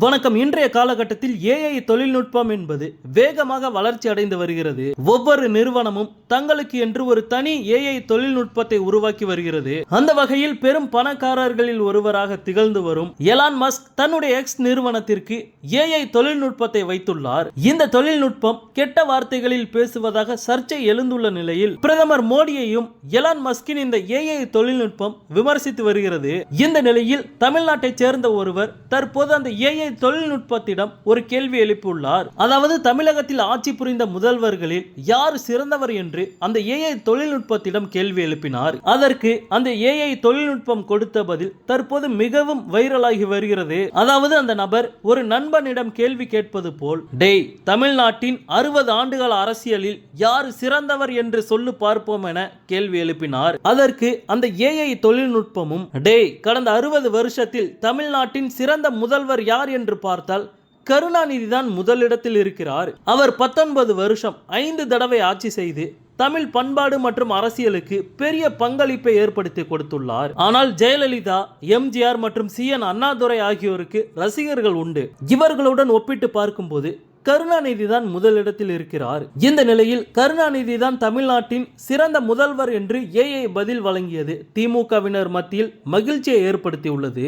வணக்கம். இன்றைய காலகட்டத்தில் ஏஐ தொழில்நுட்பம் என்பது வேகமாக வளர்ச்சி அடைந்து வருகிறது. ஒவ்வொரு நிறுவனமும் தங்களுக்கு என்று ஒரு தனி ஏஐ தொழில்நுட்பத்தை உருவாக்கி வருகிறது. அந்த வகையில் பெரும் பணக்காரர்களில் ஒருவராக திகழ்ந்து வரும் எலான் மஸ்க் தன்னுடைய எக்ஸ் நிறுவனத்திற்கு ஏஐ தொழில்நுட்பத்தை வைத்துள்ளார். இந்த தொழில்நுட்பம் கெட்ட வார்த்தைகளில் பேசுவதாக சர்ச்சை எழுந்துள்ள நிலையில் பிரதமர் மோடியையும் எலான் மஸ்கின் இந்த ஏஐ தொழில்நுட்பம் விமர்சித்து வருகிறது. இந்த நிலையில் தமிழ்நாட்டை சேர்ந்த ஒருவர் தற்போது அந்த ஏஐ தொழில்நுட்பத்திடம் ஒரு கேள்வி எழுப்பியுள்ளார். அதாவது தமிழகத்தில் ஆட்சி புரிந்த முதல்வர்களில் யார் சிறந்தவர் என்று அந்த ஏஐ தொழில்நுட்பத்திடம் கேள்வி எழுப்பினார். அதற்கு அந்த ஏஐ தொழில்நுட்பம் கொடுத்த பதில் தற்போது மிகவும் வைரலாகி வருகிறது. அதாவது அந்த நபர் ஒரு நண்பனிடம் கேள்வி கேட்பது போல் டேய் தமிழ்நாட்டின் அறுபது ஆண்டுகால அரசியலில் யார் சிறந்தவர் என்று சொல்லு பார்ப்போம் என கேள்வி எழுப்பினார். அதற்கு அந்த ஏஐ தொழில்நுட்பமும் டேய் கடந்த அறுபது வருஷத்தில் தமிழ்நாட்டின் சிறந்த முதல்வர் யார் என்று பார்த்தால் கருணாநிதி தான் முதலிடத்தில் இருக்கிறார். அவர் பத்தொன்பது வருஷம் ஐந்து தடவை ஆட்சி செய்து தமிழ் பண்பாடு மற்றும் அரசியலுக்கு பெரிய பங்களிப்பை ஏற்படுத்தி கொடுத்துள்ளார். ஆனால் ஜெயலலிதா எம்ஜிஆர் மற்றும் சி. என். அண்ணாதுரை ஆகியோருக்கு ரசிகர்கள் உண்டு. இவர்களுடன் ஒப்பிட்டு பார்க்கும்போது கருணாநிதி தான் முதலிடத்தில் இருக்கிறார். இந்த நிலையில் கருணாநிதி தான் தமிழ்நாட்டின் சிறந்த முதல்வர் என்று ஏஐ பதில் வழங்கியது திமுகவினர் மத்தியில் மகிழ்ச்சியை ஏற்படுத்தியுள்ளது.